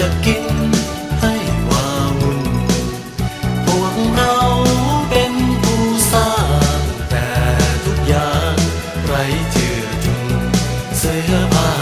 จะกินให้วาวุ่นพวกเราเป็นผู้สร้างแต่ทุกอย่างไรเจือจุงเสื้อผ้า